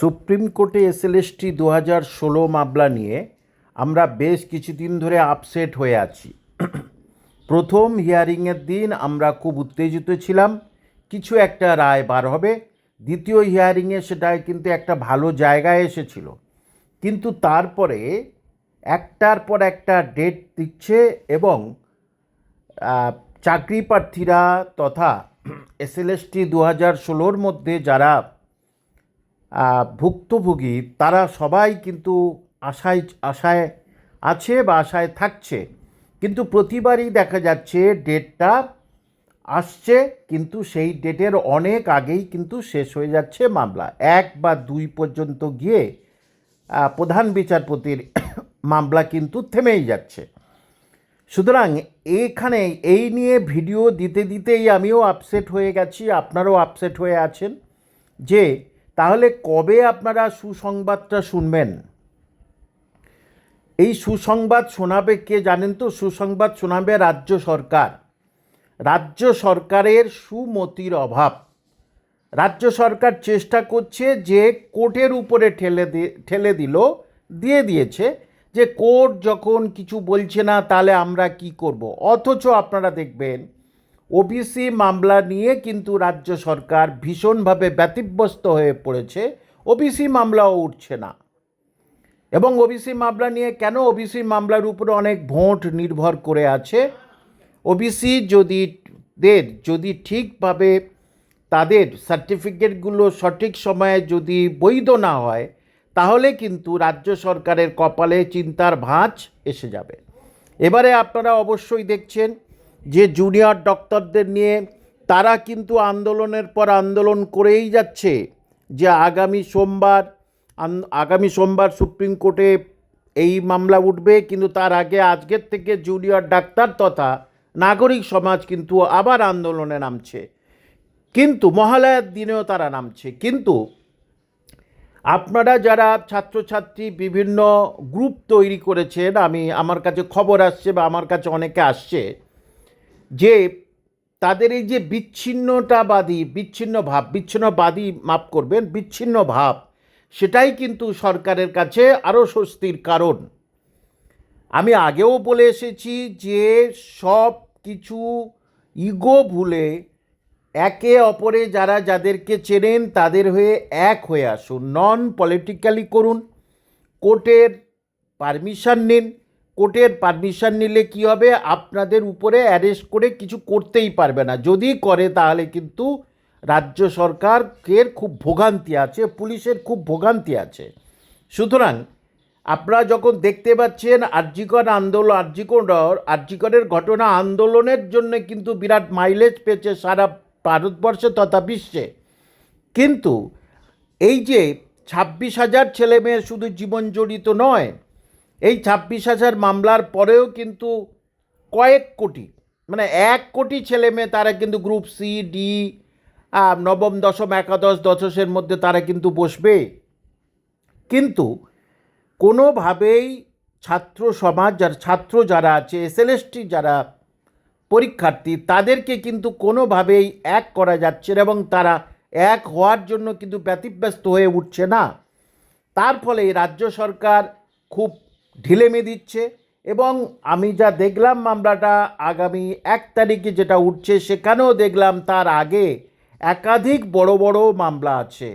Supreme কোর্টে SLST দু হাজার ষোলো মামলা নিয়ে আমরা বেশ কিছুদিন ধরে আপসেট হয়ে আছি। প্রথম হিয়ারিংয়ের দিন আমরা খুব উত্তেজিত ছিলাম, কিছু একটা রায় বার হবে। দ্বিতীয় হিয়ারিংয়ে সেটায় কিন্তু একটা ভালো জায়গায় এসেছিল। কিন্তু তারপরে একটার পর একটা ডেট দিচ্ছে এবং চাকরি প্রার্থীরা তথা এসএলএসটি দু হাজার ষোলোর মধ্যে যারা ভুক্তভোগী, তারা সবাই কিন্তু আশায় আশায় আছে বা আশায় থাকছে। কিন্তু প্রতিবারই দেখা যাচ্ছে ডেটটা আসছে, কিন্তু সেই ডেটের অনেক আগেই কিন্তু শেষ হয়ে যাচ্ছে মামলা। এক বা দুই পর্যন্ত গিয়ে প্রধান বিচারপতির মামলা কিন্তু থেমেই যাচ্ছে। সুতরাং এইখানে এই নিয়ে ভিডিও দিতে দিতেই আমিও আপসেট হয়ে গেছি। আপনারাও আপসেট হয়ে আছেন যে তাহলে কবে আপনারা সুসংবাদটা শুনবেন? এই সুসংবাদ শোনাবে কে জানেন তো? সুসংবাদ শোনাবে রাজ্য সরকার। রাজ্য সরকারের সুমতির অভাব। রাজ্য সরকার চেষ্টা করছে যে কোর্টের উপরে ঠেলে ঠেলে দিল, দিয়ে দিয়েছে যে কোর্ট যখন কিছু বলছে না, তাহলে আমরা কি করব? অথচ আপনারা দেখবেন ওবিসি মামলা নিয়ে কিন্তু রাজ্য সরকার ভীষণভাবে ব্যতিব্যস্ত হয়ে পড়েছে। ওবিসি মামলাও উঠছে না। এবং ওবিসি মামলা নিয়ে কেন ওবিসি মামলার উপরে অনেক ভোট নির্ভর করে আছে? ওবিসি যদি দের, যদি ঠিকভাবে তাদের সার্টিফিকেটগুলো সঠিক সময়ে যদি বৈধ না হয়, তাহলে কিন্তু রাজ্য সরকারের কপালে চিন্তার ভাঁজ এসে যাবে। এবারে আপনারা অবশ্যই দেখছেন যে জুনিয়র ডক্টরদের নিয়ে তারা কিন্তু আন্দোলনের পর আন্দোলন করেই যাচ্ছে যে আগামী সোমবার আগামী সোমবার সুপ্রিম কোর্টে এই মামলা উঠবে, কিন্তু তার আগে আজকের থেকে জুনিয়র ডাক্তার তথা নাগরিক সমাজ কিন্তু আবার আন্দোলনে নামছে। কিন্তু মহালয়ার দিনেও তারা নামছে। কিন্তু আপনারা যারা ছাত্রছাত্রী বিভিন্ন গ্রুপ তৈরি করেছেন, আমি, আমার কাছে খবর আসছে বা আমার কাছে অনেকে আসছে যে তাদের এই যে বিচ্ছিন্নতাবাদী, বিচ্ছিন্ন ভাব, বিচ্ছিন্নবাদী মাপ করবেন, বিচ্ছিন্ন ভাব, সেটাই কিন্তু সরকারের কাছে আরও স্বস্তির কারণ। আমি আগেও বলে এসেছি যে সব কিছু ইগো ভুলে একে অপরে যারা যাদেরকে চেনেন তাদের হয়ে এক হয়ে আসুন নন পলিটিক্যালি করুন, কোর্টের পারমিশন নিন কোর্টের পারমিশন নিলে কি হবে? আপনাদের উপরে অ্যারেস্ট করে কিছু করতেই পারবে না। যদি করে, তাহলে কিন্তু রাজ্য সরকারের খুব ভোগান্তি আছে, পুলিশের খুব ভোগান্তি আছে। সুতরাং, আপনারা যখন দেখতে পাচ্ছেন আর্যিকর আন্দোলন আর্যিকর আর্যিকরের ঘটনা আন্দোলনের জন্য কিন্তু বিরাট মাইলেজ পেয়েছে সারা ভারতবর্ষে তথা বিশ্বে। কিন্তু এই যে ছাব্বিশ হাজার ছেলে মেয়ের শুধু জীবন জড়িত নয় এই ছাব্বিশ হাজার মামলার পরেও কিন্তু কয়েক কোটি মানে এক কোটি ছেলে মেয়ে তারা কিন্তু গ্রুপ সি, ডি নবম, দশম, একাদশ দশমের মধ্যে তারা কিন্তু বসবে। কিন্তু কোনোভাবেই ছাত্র সমাজ যার, ছাত্র যারা আছে এসএলএসটি যারা পরীক্ষার্থী, তাদেরকে কিন্তু কোনোভাবেই এক করা যাচ্ছে না এবং তারা এক হওয়ার জন্য কিন্তু ব্যতিব্যস্ত হয়ে উঠছে না। তার ফলে রাজ্য সরকার খুব ঢিলেমে দিচ্ছে এবং আমি যা দেখলাম মামলাটা আগামী এক তারিখে যেটা উঠছে সেখানেও দেখলাম তার আগে একাধিক বড় বড় মামলা আছে।